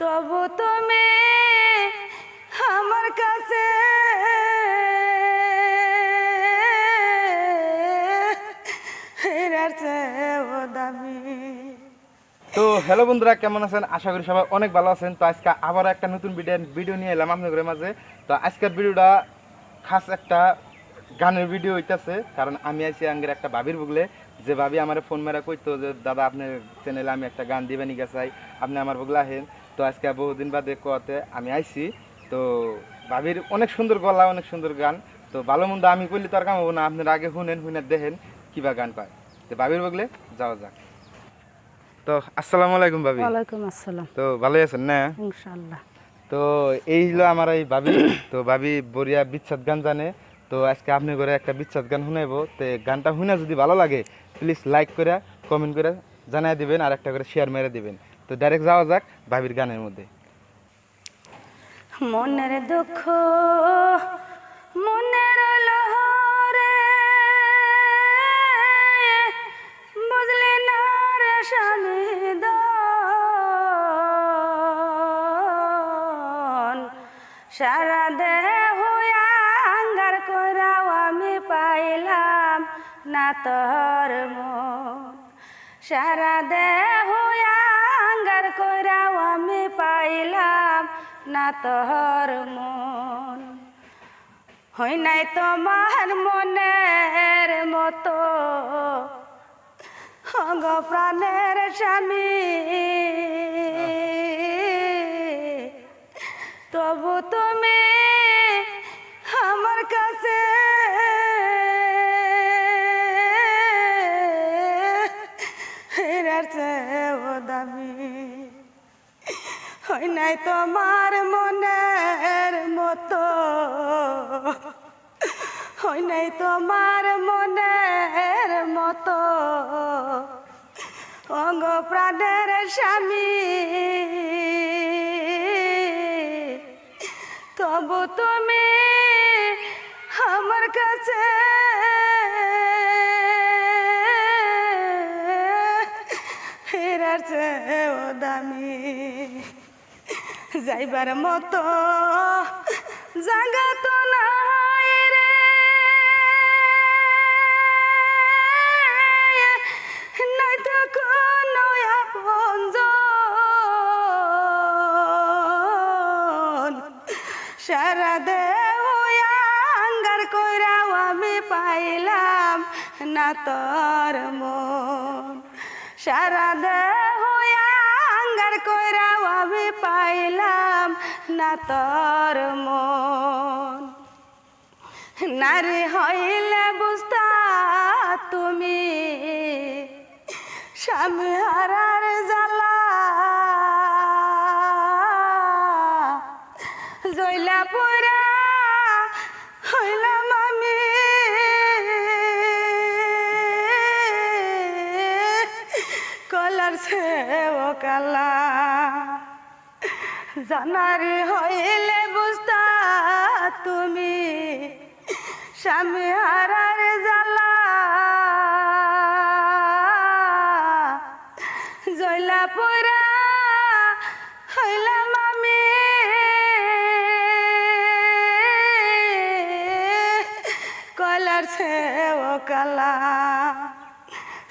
তবু তুমি আমার কাছে তো হ্যালো বন্ধুরা, কেমন আছেন? আশা করি সবাই অনেক ভালো আছেন। তো আজকে আবার একটা নতুন ভিডিও ভিডিও নিয়ে এলাম আপনাদের মাঝে। তো আজকের ভিডিওটা খাস একটা গানের ভিডিও হইতেছে, কারণ আমি আইছি আঙ্গের একটা ভাবির বুগলে। যে ভাবি আমার ফোন মেরা কইতো যে, দাদা, আপনার চ্যানেলে আমি একটা গান দিবেন চাই। আপনি আমার বুগলা আহেন। তো আজকে বহুদিন বাদে কোয়াতে আমি আইছি। তো ভাবির অনেক সুন্দর গলা অনেক সুন্দর গান। তো ভালো মন্দ আমি কইলে তার কাম হব না। আপনারা আগে শুনেন শুনে দেখেন কিবা গান পায়। তো ভাবির বুগলে যাওয়া যাক। তো আসসালামু আলাইকুম ভাবি। ওয়ালাইকুম আসসালাম। তো ভালোই আছেন না? ইনশাল্লাহ তো এই হলো আমার এই ভাবি। তো ভাবি বরিয়া বিচ্ছাদ গান জানে। তো আজকে আপনি করে একটা বিচ্ছাদ গান শুনাইবো। তো গানটা শুনে যদি ভালো লাগে প্লিজ লাইক করে কমেন্ট করে জানাই দিবেন আর একটা করে শেয়ার মেরে দিবেন। তো ডাইরেক্ট যাওয়া যাক ভাবির গানের মধ্যে। মনের দুঃখ, মনের লহরে, বুঝলি না রে স্বামী সারা দেহ আঙ্গার করাও আমি পাইলাম না তোর মন। সারা দেহ আঙ্গার করাও আমি পাইলাম না তোর মন। হই নাই তোমার মনের মতো। অঙ্গ প্রাণের স্বামী। তবু তুমি আমার কাছে হয় নাই তোমার মনের মতো। হয় নাই তোমার মনের মতো। অঙ্গ প্রাণের স্বামী। তবু তুমি আমার কাছে ফেরার চেয়েও দামি। যাইবার মতো জাগা তো নাই নাই আমি পাইলাম না তোর মন। সারা আঙ্গার কইরাও আমি পাইলাম না তর মন। নারী হইলে বুঝতা তুমি স্বামী হারার জ্বালা। জৈলা পুরা কলার সেও কালা। জানারি হইলে বুঝতা তুমি, স্বামী হারার জ্বালা। জইলা পুরা হইলাম আমি। কলার সেও কালা।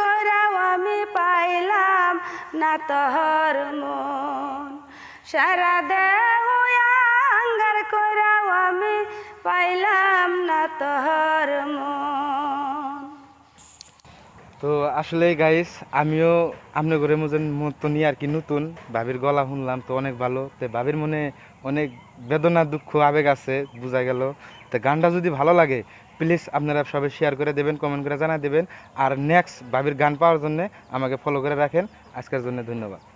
করাও আমি পাইলাম না তোর মন। সারা দেহ আঙ্গার করাও আমি পাইলাম না তোর মন। তো আসলে গাইস আমিও আপনার ঘরের মতন মতনই আর কি নতুন। ভাবির গলা শুনলাম তো অনেক ভালো। তো ভাবির মনে অনেক বেদনা, দুঃখ, আবেগ আছে, বোঝা গেল। তো গানটা যদি ভালো লাগে প্লিজ আপনারা সবাই শেয়ার করে দেবেন কমেন্ট করে জানা দেবেন। আর নেক্সট ভাবির গান পাওয়ার জন্য আমাকে ফলো করে রাখেন। আজকের জন্য ধন্যবাদ।